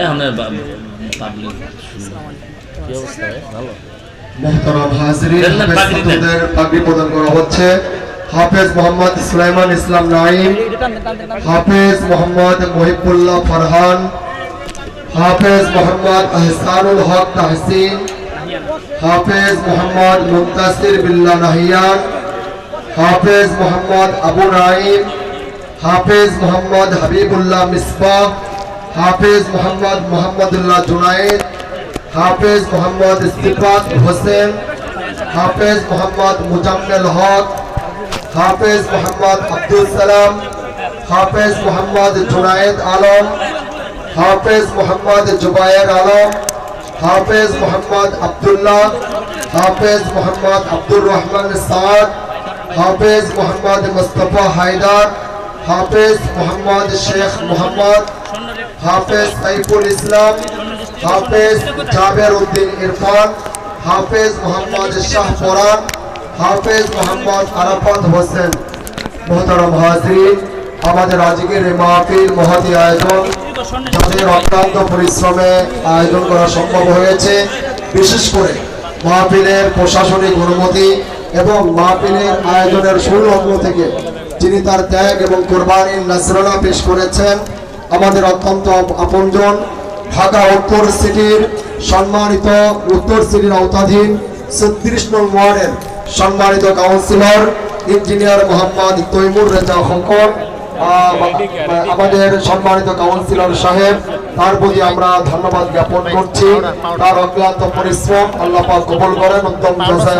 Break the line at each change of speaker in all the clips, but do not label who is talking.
এখন পাবলিক কি অবস্থা ভালো।
মোহতারাম হাজরিন
দেন
হাফেজ
পাগড়ি দেন।
ছাত্রদের পাগড়ি প্রদান করা হচ্ছে। হাফেজ মোহাম্মদ সুলাইমান ইসলাম নাইম হাফেজ মোহাম্মদ মহিবুল্লাহ ফরহান হাফেজ মোহাম্মদ আহসানুল হক তাহসিন হাফেজ মোহাম্মদ মুন্তাসির বিল্লাহ নাহিয়ান হাফেজ মোহাম্মদ আবু নাইম হাফেজ মোহাম্মদ হাবিবুল্লাহ মিসবাহ হাফেজ মোহাম্মদ মোহাম্মদুল্লাহ জুনায়েদ হাফেজ মোহাম্মদ ইস্তিফাক হোসেন হাফেজ মোহাম্মদ মুজাম্মেল হক হাফেজ মোহাম্মদ আব্দুল সালাম হাফেজ মোহাম্মদ জুনায়েদ আলম হাফেজ মোহাম্মদ জুবায়ের আলম হাফেজ মোহাম্মদ আব্দুল্লাহ হাফেজ মোহাম্মদ আব্দুর রহমান সাদ হাফেজ মোহাম্মদ মুস্তফা হায়দার হাফেজ মোহাম্মদ শেখ মোহাম্মদ, হাফেজ সাইফুল ইসলাম, হাফেজ জাবের উদ্দিন ইরফান, হাফেজ মোহাম্মদ শাহ পরান হাফেজ মোহাম্মদ আরাফাত হোসেন। মোহতারাম হাজরিন, আমাদের আজকের এই মাহফিল মহাদি আয়োজন যাদের অক্লান্ত পরিশ্রমে আয়োজন করা সম্ভব হয়েছে। বিশেষ করে মাহফিলের প্রশাসনিক অনুমতি এবং মাহফিলের আয়োজনের সুলগ্ন থেকে যিনি তার ত্যাগ এবং কোরবানির নাসরানা পেশ করেছেন আমাদের অত্যন্ত আপনজন ঢাকা উত্তর সিটির সম্মানিত উত্তর সিটির আওতাধীন ছত্রিশ নং ওয়ার্ডের সম্মানিত কাউন্সিলর ইঞ্জিনিয়ার মোহাম্মদ তৈমুর রেজা আহ, আমাদের সম্মানিত কাউন্সিলর সাহেব তার প্রতি আমরা ধন্যবাদ জ্ঞাপন করছি। তার অক্লান্ত পরিশ্রম আল্লাহ পাক কবুল করেন উত্তম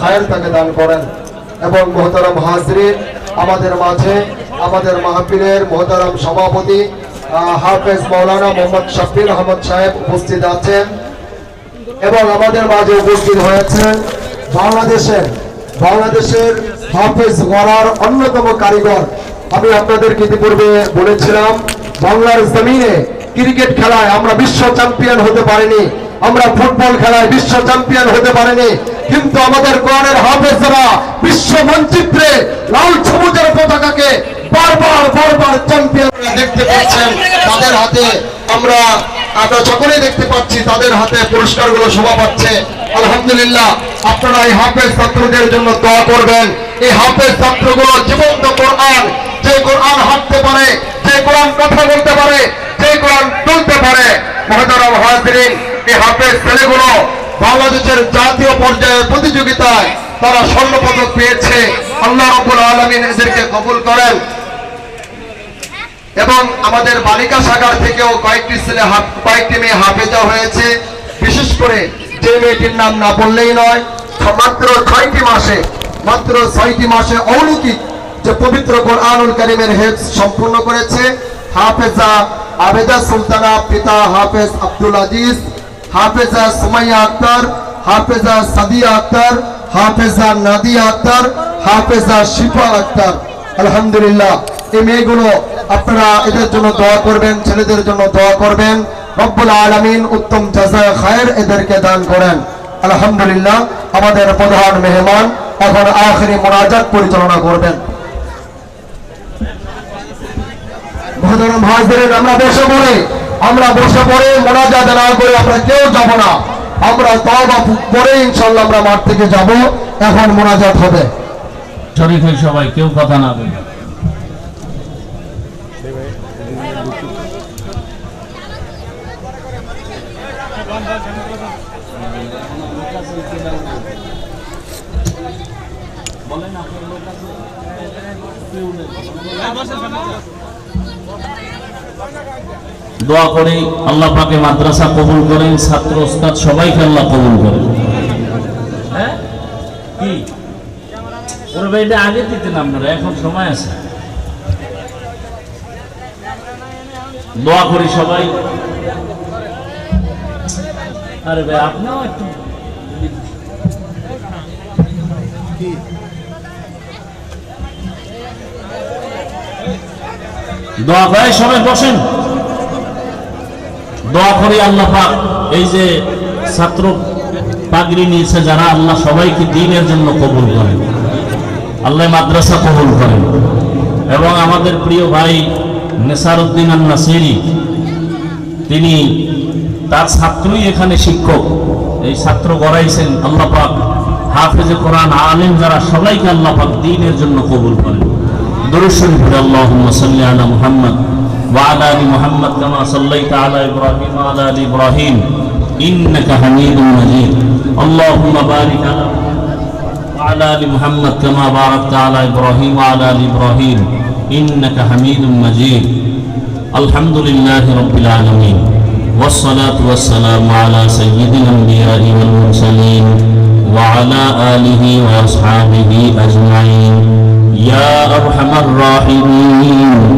খায়ের তাকে দান করেন। এবং মোহতারাম হাজরিন আমাদের মাঝে, আমাদের মাহফিলের মোহতারাম সভাপতি হাফেজ মৌলানা মোহাম্মদ শাফির আহমদ সাহেব উপস্থিত আছেন এবং আমাদের মাঝে উপস্থিত হয়েছেন বাংলাদেশের বাংলাদেশের হাফেজ গড়ার অন্যতম কারিগর। আমি আপনাদেরকে ইতিপূর্বে বলেছিলাম, বাংলার জমিনে ক্রিকেট খেলায় আমরা বিশ্ব চ্যাম্পিয়ন হতে পারিনি। আমরা ফুটবল খেলায় বিশ্ব চ্যাম্পিয়ন হতে পারিনি, কিন্তু আমাদের কোরআনের হাফেজরা বিশ্ব মানচিত্রে লাল সবুজের পতাকাকে বারবার বারবার চ্যাম্পিয়ন দেখতে পাচ্ছেন, তাদের হাতে আমরা আমরা সকলেই দেখতে পাচ্ছি, তাদের হাতে পুরস্কারগুলো শোভা পাচ্ছে। আলহামদুলিল্লাহ, আপনারা এই হাফেজ ছাত্রদের জন্য দোয়া করবেন। এই হাফেজ ছাত্রগুলো জীবন্ত কোরআন যে কোরআন হাঁটতে পারে যে কোরআন কথা বলতে পারে যে কোরআন তুলতে পারে মহতারাম হাজরিন এই হাফেজ ছেলেগুলো বাংলাদেশের জাতীয় পর্যায়ের প্রতিযোগিতায় তারা স্বর্ণ পদক পেয়েছে। আল্লাহ রবুল আলমিন এদেরকে কবুল করেন। এবং আমাদের বালিকা শাখার থেকেও কয়েকটি ছেলে কয়েকটি মেয়ে হাফেজা হয়েছে। বিশেষ করে যে মেয়েটির নাম না বললেই নয়, মাত্র ছয়টি মাসে, মাত্র ছয়টি মাসে অলৌকিক যে পবিত্র কোরআনুল করিমের হেফ সম্পূর্ণ করেছে। হাফেজা আবেদা সুলতানা, পিতা হাফেজ আব্দুল আজিজ, হাফেজা সুমাইয়া আক্তার হাফেজা সাদিয়া আক্তার, হাফেজা নাদিয়া আক্তার, হাফেজা শিফা আক্তার। আলহামদুলিল্লাহ, এই মেয়েগুলো আপনারা এদের জন্য দোয়া করবেন, ছেলেদের জন্য দোয়া করবেন। রব্বুল আলামিন উত্তম জাযায় খায়ের এদেরকে দান করেন। আলহামদুলিল্লাহ, আমাদের প্রধান মেহমান এখন আখেরি মোনাজাত পরিচালনা করবেন। আমরা বসে পড়ে। আমরা বসে পড়ে, মোনাজাত না করে আমরা কেউ যাব না। আমরা তওবা পরে ইনশাআল্লাহ আমরা মাঠ থেকে যাব। এখন মোনাজাত হবে।
শরীফ হয়ে সবাই কেউ কথা না বলে। দোয়া করি, আল্লাহ পাকে মাদ্রাসা কবুল করেন, ছাত্র ওস্তাদ সবাইকে আল্লাহ কবুল করেন। হ্যাঁ? ভাই আগে দিতেন আপনারা, এখন সময় আছে। দোয়া করি সবাই। আরে ভাই, আপনিও একটু দোয়া করে সবাই বসেন। দোয়া করি আল্লাহ পাক, এই যে ছাত্র পাগড়ি নিয়েছে যারা, আল্লাহ সবাইকে দিনের জন্য কবুল করেন। আল্লাহ মাদ্রাসা কবুল করেন। এবং আমাদের প্রিয় ভাই নেসারউদ্দিন আন নাসিরি তিনি তার ছাত্রই এখানে শিক্ষক। এই ছাত্র গড়াইছেন আল্লাহ পাক, হাফেজে কোরআন আলেম যারা, সবাইকে আল্লাহ পাক দিনের জন্য কবুল করেন। দরুদ শরীফ আল্লাহুম্মা সাল্লি وعلى آل محمد كما صليت على إبراهيم وعلى آل إبراهيم. إنك حميد مجيد. اللهم بارك على وعلى آل محمد كما باركت على إبراهيم وعلى آل إبراهيم. إنك حميد مجيد. الحمد لله رب العالمين. والصلاة والسلام على سيد الأنبياء والمرسلين وعلى آله وأصحابه أجمعين. يا أرحم الراحمين.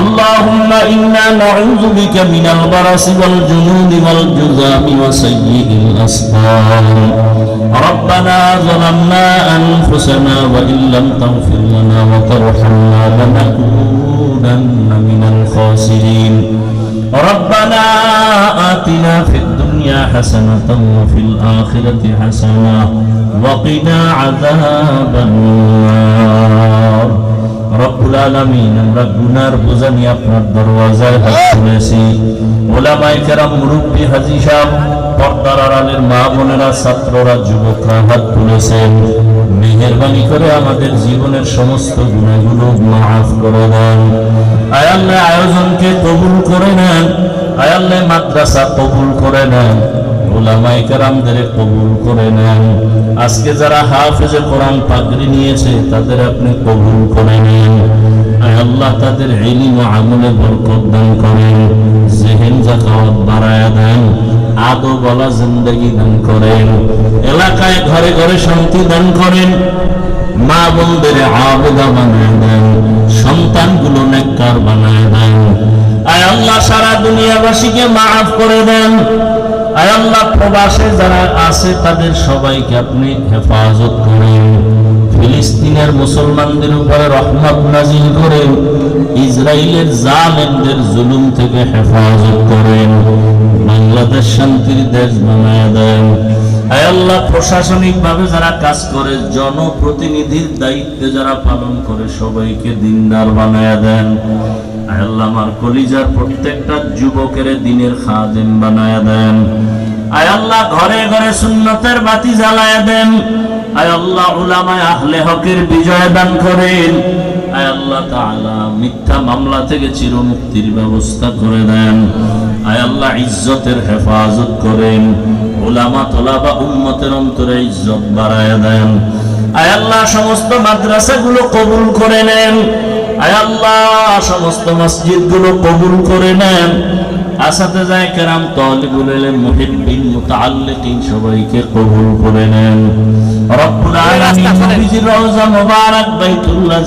اللهم إنا نعوذ بك من البرص والجنون والجذام وسيء الأسقام ربنا ظلمنا أنفسنا وإن لم تغفر لنا وترحمنا لنكونن من الخاسرين ربنا آتنا في الدنيا حسنة وفي الآخرة حسنة وقنا عذاب النار রব্বুল আলামিন আমরা গুনার বোঝা নিয়ে আপনার দরওয়াজায় হাত তুলেছি। ওলামায়ে কেরাম মুরব্বী হাজী সাহেব পর্দার আড়ালের মা বোনেরা ছাত্ররা যুবকরা হাত তুলেছেন মেহেরবানি করে আমাদের জীবনের সমস্ত গুণাগুলো মাফ করে দেন। আয়াল্লাহ আয়োজনকে কবুল করে নেন আয়াল্লাহ মাদ্রাসা কবুল করে নেন। ওলামাই কারামদের কবুল করে নেন। আজকে যারা হাফেজে কোরআন পাগড়ি নিয়েছে, তাদের আপনি কবুল করে নেন। আল্লাহ তাদের বরকত দান করেন, জেহেন দেন আদো বলা জিন্দগি দান করেন, এলাকায় ঘরে ঘরে শান্তি দান করেন মা বোনদের আবেদা বানায় দেন, সন্তানগুলো নেককার বানায় দেন। আয় আল্লাহ সারা দুনিয়াবাসীকে মাফ করে দেন আল্লাহ প্রবাসে যারা আছে, তাদের সবাইকে আপনি হেফাজত করেন। ফিলিস্তিনের মুসলমানদের উপরে রহমত নাজিল করেন ইসরায়েলের জালেমদের জুলুম থেকে হেফাজত করেন। বাংলাদেশ শান্তির দেশ বানায় দেন। আল্লাহ প্রশাসনিক ভাবে যারা কাজ করে, জনপ্রতিনিধির দায়িত্বে যারা পালন করে, সবাইকে দিনদার বানায় দেন। আল্লাহ, আমার কলিজার প্রত্যেকটা যুবকের দিনের খাদেম বানায় দেন। আয় আল্লাহ, ঘরে ঘরে সুন্নতের বাতি জ্বালায় দেন। আয় আল্লাহ, উলামায় আহলে হকের বিজয় দান করেন। আয় আল্লাহ তাআলা মিথ্যা মামলা থেকে চিরমুক্তির ব্যবস্থা করে দেন। আয় আল্লাহ ইজ্জতের হেফাজত করেন। ওলামা তোলাবা উম্মতের অন্তরে ইজ্জত বাড়ায় দেন। আয় আল্লাহ সমস্ত মাদ্রাসাগুলো কবুল করে নেন। আয় আল্লাহ সমস্ত মসজিদগুলো কবুল করে নেন। আসাতে যায় কেরাম তলিবুল মুহিব্বিন মুতাআল্লিকিন সবাইকে কবুল করে নেন। রব্বুল আলামিন রওজা মুবারক বাইতুল্লাহ